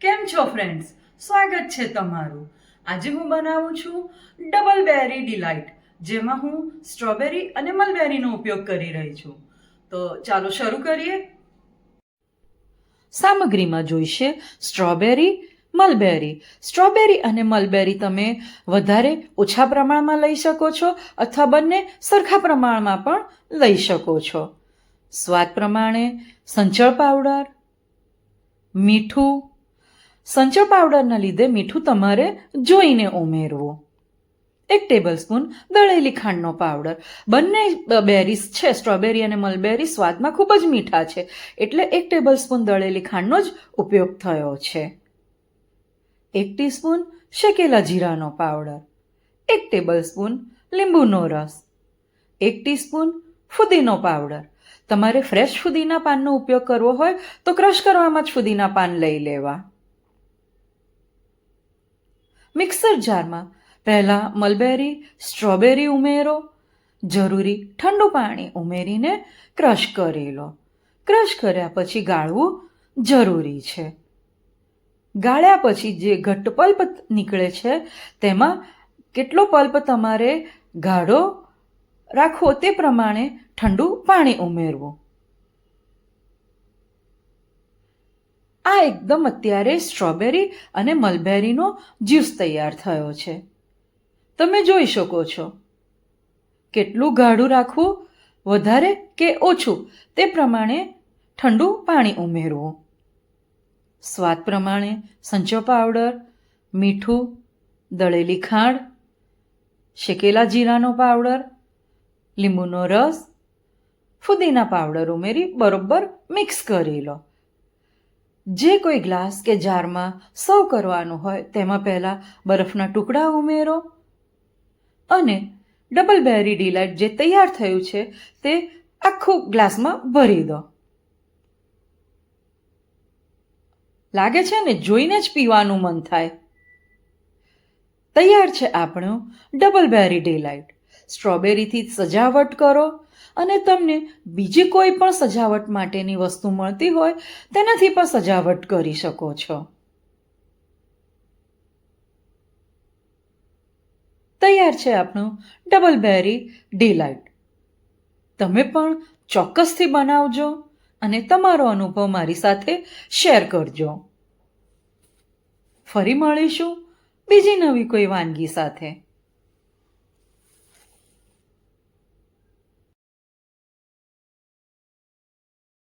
કેમ છો ફ્રેન્ડ્સ સ્વાગત છે તમારું. આજે હું બનાવું છું ડબલ બેરી ડિલાઇટ, જેમાં હું સ્ટ્રોબેરી અને મલબેરીનો ઉપયોગ કરી રહી છું. તો ચાલો શરૂ કરીએ. સામગ્રીમાં જોઈશે સ્ટ્રોબેરી, મલબેરી. સ્ટ્રોબેરી અને મલબેરી તમે વધારે ઓછા પ્રમાણમાં લઈ શકો છો અથવા બંને સરખા પ્રમાણમાં પણ લઈ શકો છો. સ્વાદ પ્રમાણે સંચળ પાવડર, મીઠું સંચળ પાવડરના લીધે મીઠું તમારે જોઈને ઉમેરવું. એક ટેબલસ્પૂન દળેલી ખાંડનો પાવડર. બંને બેરીસ છે સ્ટ્રોબેરી અને મલબેરી સ્વાદમાં ખૂબ જ મીઠા છે, એટલે એક ટેબલસ્પૂન દળેલી ખાંડનો જ ઉપયોગ થયો છે. એક ટીસ્પૂન શેકેલા જીરાનો પાવડર. એક ટેબલસ્પૂન લીંબુનો રસ. એક ટીસ્પૂન ફુદીનો પાવડર. તમારે ફ્રેશ ફુદીના પાનનો ઉપયોગ કરવો હોય તો ક્રશ કરવામાં જ ફુદીના પાન લઈ લેવા. મિક્સર જારમાં. પહેલાં મલબેરી સ્ટ્રોબેરી ઉમેરો. જરૂરી ઠંડુ પાણી ઉમેરીને ક્રશ કરી લો. ક્રશ કર્યા પછી ગાળવું જરૂરી છે. ગાળ્યા પછી જે ઘટ્ટ પલ્પ નીકળે છે, તેમાં કેટલો પલ્પ તમારે ગાઢો રાખવો તે પ્રમાણે ઠંડુ પાણી ઉમેરવું. આ એકદમ અત્યારે સ્ટ્રોબેરી અને મલબેરીનો જ્યુસ તૈયાર થયો છે. તમે જોઈ શકો છો. કેટલું ગાઢું રાખવું, વધારે કે ઓછું, તે પ્રમાણે ઠંડુ પાણી ઉમેરવું. સ્વાદ પ્રમાણે સંચો પાવડર, મીઠું, દળેલી ખાંડ, શેકેલા જીરાનો પાવડર, લીંબુનો રસ, ફુદીના પાવડર ઉમેરી બરોબર મિક્સ કરી લો. જે કોઈ ગ્લાસ કે જારમાં સર્વ કરવાનું હોય, તેમાં પહેલાં બરફના ટુકડા ઉમેરો અને ડબલ બેરી ડીલાઇટ જે તૈયાર થયું છે, તે આખું ગ્લાસમાં ભરી દો. લાગે છે ને જોઈને જ પીવાનું મન થાય? તૈયાર છે આપણું ડબલ બેરી ડીલાઇટ. સ્ટ્રોબેરીથી સજાવટ કરો અને તમને બીજી કોઈ પણ સજાવટ માટેની વસ્તુ મળતી હોય, તેનાથી પણ સજાવટ કરી શકો છો. તૈયાર છે આપણું ડબલ બેરી ડીલાઇટ. તમે પણ ચોક્કસથી બનાવજો અને તમારો અનુભવ મારી સાથે શેર કરજો. ફરી મળીશું બીજી નવી કોઈ વાનગી સાથે.